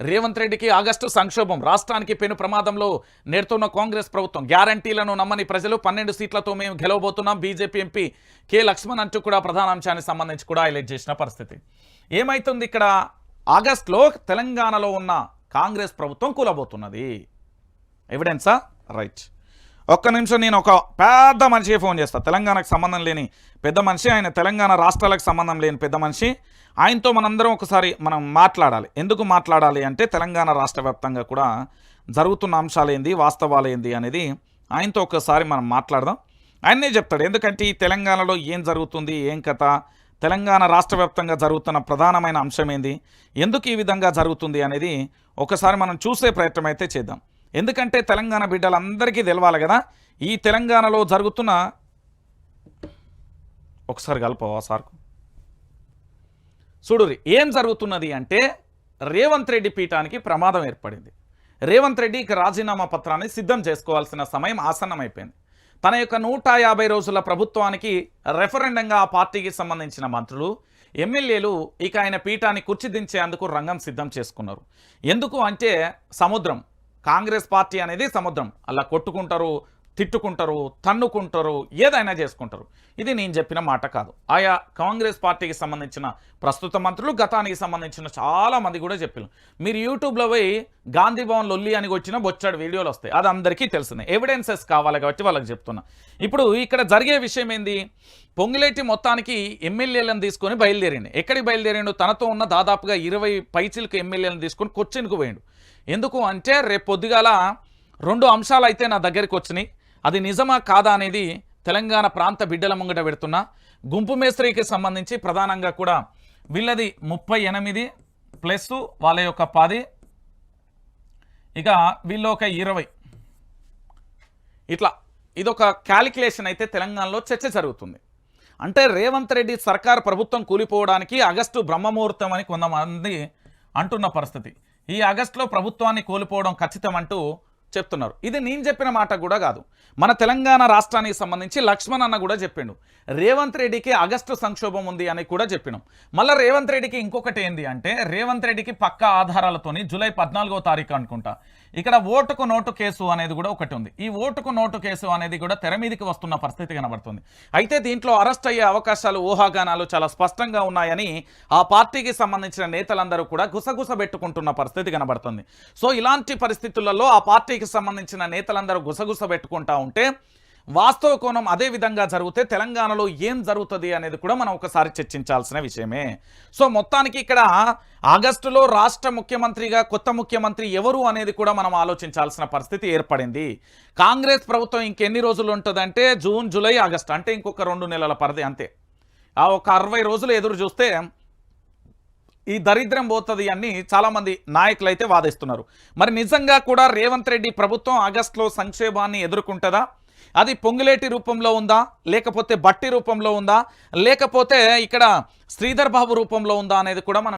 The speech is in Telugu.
రేవంత్ రెడ్డికి ఆగస్టు సంక్షోభం. రాష్ట్రానికి పెను ప్రమాదంలో నేడుతున్న కాంగ్రెస్ ప్రభుత్వం. గ్యారంటీలను నమ్మని ప్రజలు పన్నెండు సీట్లతో మేము గెలవబోతున్నాం. బీజేపీ ఎంపీ కె లక్ష్మణ్ అంటూ కూడా ప్రధాన అంశానికి సంబంధించి కూడా హైలైట్ చేసిన పరిస్థితి. ఏమైతుంది ఇక్కడ? ఆగస్టులో తెలంగాణలో ఉన్న కాంగ్రెస్ ప్రభుత్వం కూలబోతున్నది. ఎవిడెన్సా? రైట్. ఒక్క నిమిషం నేను ఒక పెద్ద మనిషికి ఫోన్ చేస్తాను తెలంగాణకు సంబంధం లేని పెద్ద మనిషి ఆయన తెలంగాణ రాష్ట్రాలకు సంబంధం లేని పెద్ద మనిషి. ఆయనతో మనందరం ఒకసారి మనం మాట్లాడాలి. ఎందుకు మాట్లాడాలి అంటే తెలంగాణ రాష్ట్ర కూడా జరుగుతున్న అంశాలు ఏంది వాస్తవాలు ఏంది అనేది ఆయనతో ఒకసారి మనం మాట్లాడదాం. ఆయన్నే చెప్తాడు. ఎందుకంటే ఈ తెలంగాణలో ఏం జరుగుతుంది ఏం కథ తెలంగాణ రాష్ట్ర వ్యాప్తంగా జరుగుతున్న ప్రధానమైన అంశం ఏంది ఎందుకు ఈ విధంగా జరుగుతుంది అనేది ఒకసారి మనం చూసే ప్రయత్నం అయితే చేద్దాం. ఎందుకంటే తెలంగాణ బిడ్డలందరికీ తెలవాలి కదా. ఈ తెలంగాణలో జరుగుతున్న ఒకసారి కలపవా సార్కు చూడు ఏం జరుగుతున్నది అంటే రేవంత్ రెడ్డి పీఠానికి ప్రమాదం ఏర్పడింది. రేవంత్ రెడ్డి ఇక రాజీనామా పత్రాన్ని సిద్ధం చేసుకోవాల్సిన సమయం ఆసన్నమైపోయింది. తన యొక్క నూట యాభై రోజుల ప్రభుత్వానికి రెఫరెండంగా ఆ పార్టీకి సంబంధించిన మంత్రులు ఎమ్మెల్యేలు ఇక ఆయన పీఠాన్ని కుర్చిదించేందుకు రంగం సిద్ధం చేసుకున్నారు. ఎందుకు అంటే సముద్రం. కాంగ్రెస్ పార్టీ అనేది సముద్రం. అలా కొట్టుకుంటారు తిట్టుకుంటారు తన్నుకుంటారు ఏదైనా చేసుకుంటారు. ఇది నేను చెప్పిన మాట కాదు. ఆయా కాంగ్రెస్ పార్టీకి సంబంధించిన ప్రస్తుత మంత్రులు గతానికి సంబంధించిన చాలామంది కూడా చెప్పారు మీరు యూట్యూబ్లో పోయి గాంధీ భవన్ లొల్లి అని వచ్చిన బొచ్చాడు వీడియోలు వస్తాయి. అది అందరికీ తెలిసిందే ఎవిడెన్సెస్ కావాలి కాబట్టి వాళ్ళకి చెప్తున్నా. ఇప్పుడు ఇక్కడ జరిగే విషయం ఏంది? పొంగిలేటి మొత్తానికి ఎమ్మెల్యేలను తీసుకొని బయలుదేరిండు ఎక్కడికి బయలుదేరిండు? తనతో ఉన్న దాదాపుగా ఇరవై పైచిలకు ఎమ్మెల్యేలను తీసుకొని కొచ్చిన్కు పోయిండు. ఎందుకు అంటే రేపు పొద్దుగాల రెండు అంశాలు అయితే నా దగ్గరికి వచ్చినాయి. అది నిజమా కాదా అనేది తెలంగాణ ప్రాంత బిడ్డల ముంగట పెడుతున్నా. గుంపు మేస్త్రికి సంబంధించి ప్రధానంగా కూడా వీళ్ళది ముప్పై ఎనిమిది ప్లస్ వాళ్ళ యొక్క పది. ఇక వీళ్ళు ఒక ఇరవై. ఇట్లా ఇదొక క్యాలిక్యులేషన్ అయితే తెలంగాణలో చర్చ జరుగుతుంది. అంటే రేవంత్ రెడ్డి సర్కార్ ప్రభుత్వం కూలిపోవడానికి ఆగస్టు బ్రహ్మముహూర్తం అని కొంతమంది అంటున్న పరిస్థితి. ఈ ఆగస్టులో ప్రభుత్వాన్ని కోల్పోవడం ఖచ్చితం అంటూ చెప్తున్నారు. ఇది నేను చెప్పిన మాట కూడా కాదు. మన తెలంగాణ రాష్ట్రానికి సంబంధించి లక్ష్మణ్ అన్న కూడా చెప్పిండు. రేవంత్ రెడ్డికి ఆగస్టు సంక్షోభం ఉంది అని కూడా చెప్పినాం. మళ్ళీ రేవంత్ రెడ్డికి ఇంకొకటి ఏంది అంటే రేవంత్ రెడ్డికి పక్క ఆధారాలతోని జూలై పద్నాలుగో తారీఖు అనుకుంటా. ఇక్కడ ఓటుకు నోటు కేసు అనేది కూడా ఒకటి ఉంది. ఈ ఓటుకు నోటు కేసు అనేది కూడా తెర మీదకి వస్తున్న పరిస్థితి కనబడుతుంది. అయితే దీంట్లో అరెస్ట్ అయ్యే అవకాశాలు ఊహాగానాలు చాలా స్పష్టంగా ఉన్నాయని ఆ పార్టీకి సంబంధించిన నేతలందరూ కూడా గుసగుస పెట్టుకుంటున్న పరిస్థితి కనబడుతుంది. సో ఇలాంటి పరిస్థితులలో ఆ పార్టీ పార్టీకి సంబంధించిన నేతలందరూ గుసగుస పెట్టుకుంటా ఉంటే వాస్తవ కోణం అదే విధంగా జరిగితే తెలంగాణలో ఏం జరుగుతుంది అనేది కూడా మనం ఒకసారి చర్చించాల్సిన విషయమే. సో మొత్తానికి ఇక్కడ ఆగస్టులో రాష్ట్ర ముఖ్యమంత్రిగా కొత్త ముఖ్యమంత్రి ఎవరు అనేది కూడా మనం ఆలోచించాల్సిన పరిస్థితి ఏర్పడింది. కాంగ్రెస్ ప్రభుత్వం ఇంకెన్ని రోజులు ఉంటుందంటే జూన్ జూలై ఆగస్టు అంటే ఇంకొక రెండు నెలల పరిధి అంతే. ఆ ఒక అరవై రోజులు ఎదురు చూస్తే ఈ దరిద్రం పోతుంది అని చాలామంది నాయకులు అయితే వాదిస్తున్నారు. మరి నిజంగా కూడా రేవంత్ రెడ్డి ప్రభుత్వం ఆగస్టులో సంక్షేమాన్ని ఎదుర్కొంటుందా? అది పొంగులేటి రూపంలో ఉందా? లేకపోతే బట్టి రూపంలో ఉందా? లేకపోతే ఇక్కడ శ్రీధర్ బాబు రూపంలో ఉందా అనేది కూడా మనం